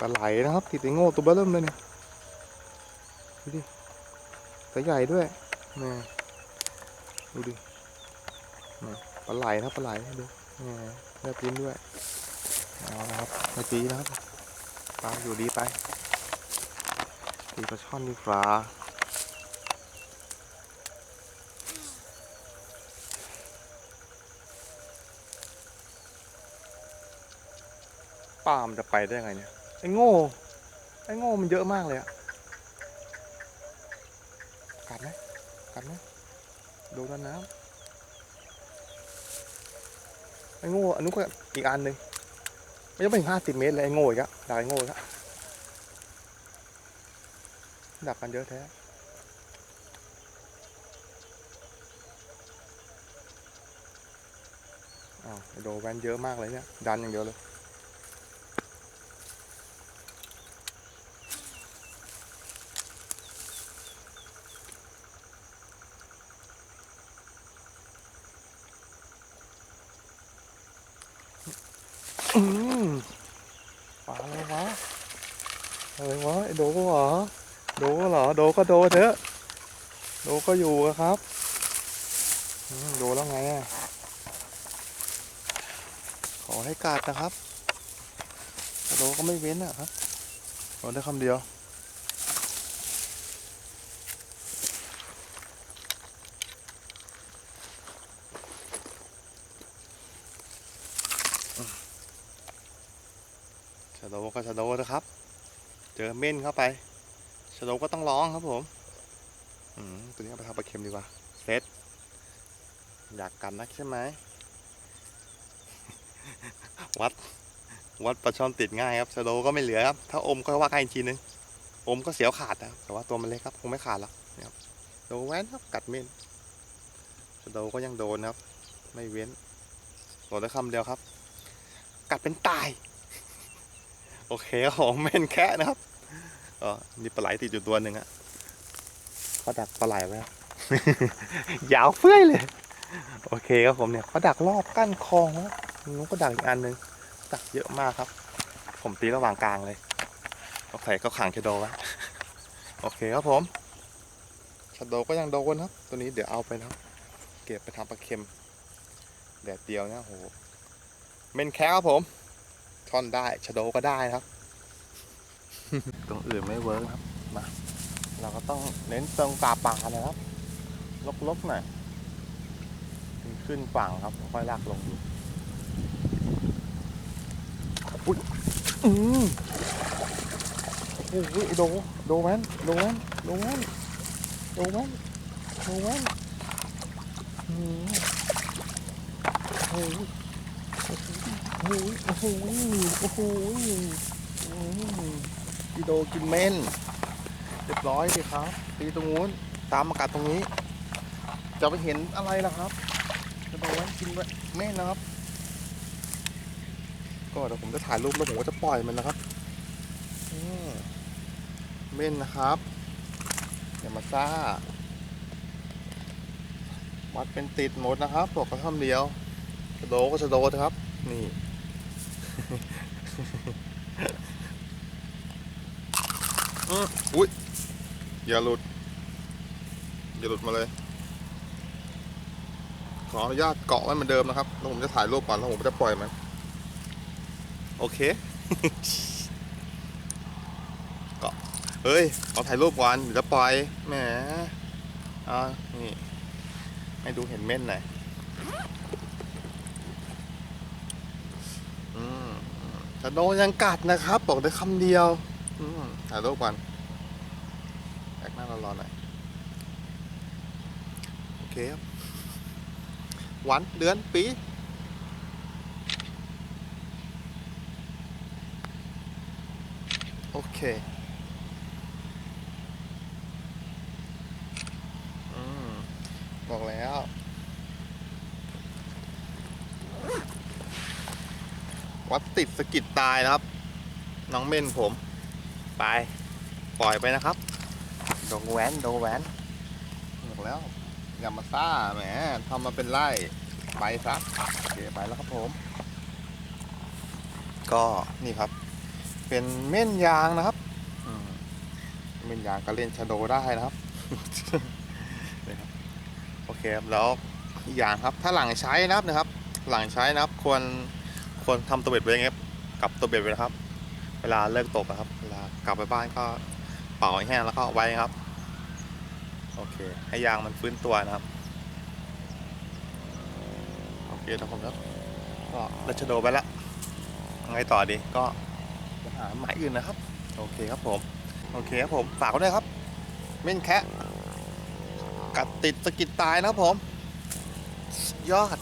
ปลาไหลนะครับ ติดไอ้โง่ตัวเบ้อเริ่มเลยเนี่ยดูดิตัวใหญ่ด้วยนี่ดูดินี่ปลาไหลนะปลาไหลดูนี่เลือดปิ้นด้วยเอาละครับมาจีนะครับปลาอยู่ดีไปตีปลาช่อนดีฟ้าป้ามันจะไปได้ไงเนี่ย อ้โง่ ไอ้โง่มันเยอะมากเลยอะกัดไหมกัดไหมโดนน้ำไอ้โง่อันนู้นก็อีกอันหนึ่งไม่ยังไม่ถึงห้าสิบเมตรเลยไอ้โง่อีกอะดักไอ้โง่อีกอะดักกันเยอะแท้อ้าวไอ้โดแวนเยอะมากเลยเนี่ย ดันอย่างเดียวเลย อืมปลาอะไรวะอะไรวะไอโดเหรอโดก็เหรอโดก็โดเถอะโดก็อยู่ครับโดแล้วไงอะขอให้กาดนะครับโดก็ไม่เว้นอะครับโดได้คำเดียว โดก็ชโดนะครับ เจอเม่นเข้าไปชาโดก็ต้องร้องครับผม อืมตัวนี้เอาไปทำปลาเค็มดีกว่าเซตอยากกันนักใช่ไหม วัด วัดปลาช่อนติดง่ายครับชาโดก็ไม่เหลือครับ ถ้าอมก็ว่ากันอีกทีนึง อมก็เสียวขาดนะแต่ว่าตัวมันเล็กครับคงไม่ขาดหรอกนี่ยครับโดนแว้นครับกัดเม่นชาโดก็ยังโดนครับ ไม่เว้นโดนได้คำเดียวครับ กัดเป็นตาย โอเคครับผมแม่นแค่นะครับเออมีปลาไหลติดอยู่ตัวหนึ่งอะเขาดักปลาไหลไว้ครับยาวเฟ้ยเลย โอเคครับผมเนี่ยเขาดักรอบกั้นคลองแล้วนู้นก็ดักอีกอันหนึ่งดักเยอะมากครับ ผมตีระหว่างกลางเลยโอเคก็ขังชะโดไว้โอเคครับผมชะโดก็ยังโดนครับ ตัวนี้เดี๋ยวเอาไปนะครับ เก็บไปทำปลาเค็มแดดเดียวนะโหเม่นแค่ครับผม ท่อนได้ชะโดก็ได้นะครับ ตรงอื่นไม่เวิร์กครับ มา เราก็ต้องเน้นตรงกาป่านะครับ ลบๆหน่อยถึงขึ้นฝั่งครับ ค่อยลากลงดูอุ้ยอืมโอ้โหโด โดแวนโดแวนโดแวนโดแวนโดแวนอืมโอ้โห โอ้โหโอ้โหโอ้โหอืมกิโดกินเม่นเรียบร้อยสิครับตีตรงนู้นตามมากัดตรงนี้ จะไปเห็นอะไรล่ะครับจะโดนกินเม่นนะครับ ก็เดี๋ยวผมจะถ่ายรูปแล้วผมก็จะปล่อยมันนะครับเม่นนะครับอย่ามาซ่าวัดเป็นติดหมดนะครับบอกกระท่อมเดียว ชะโดก็ชะโดนะครับ นี่ อุ้ยอย่าหลุด อย่าหลุดมาเลย ขออนุญาตเกาะไว้เหมือนเดิมนะครับ แล้วผมจะถ่ายรูปก่อนแล้วผมจะปล่อยมัน โอเค เกาะ เฮ้ยเอาถ่ายรูปก่อนเดี๋ยวจะปล่อย แหม อ่า นี่ ให้ดูเห็นเม่นหน่อย อืมชะโดยังกัดนะครับ บอกได้คำเดียวถ่ายรูปก่อนแอกหน้าร้อนๆหน่อยโอเคครับวันเดือนปีโอเคบอกแล้ว วัดติดสะกิดตายนะครับ น้องเม่นผม ไป ปล่อยไปนะครับโดนแหวนโดนแหวนบอกแล้ว อย่ามาซ่าแหมทำมาเป็นไล่ไปซะโอเคไปแล้วครับผม ก็นี่ครับ เป็นเม่นยางนะครับอืมเม่นยางก็เล่นชะโดได้นะครับนี่ครับโอเคครับแล้วอีกอย่างครับถ้าหลังใช้นะครับนะครับ หลังใช้นะครับควร ควรทำตัวเบ็ดไว้อย่างเงี้ยครับกับตัวเบ็ดไว้นะครับ เวลาเลิกตกนะครับ เวลากลับไปบ้านก็เป่าให้แห้งแล้วก็เอาไว้ครับ โอเค ให้ยางมันฟื้นตัวนะครับ โอเคครับผมครับก็รัชโดไปละไงต่อดีก็หาหมายอื่นนะครับ โอเคครับผม โอเคครับผมฝากไว้ด้วยครับ เม่นแคะกัดติดสะกิดตายนะครับผม ยอด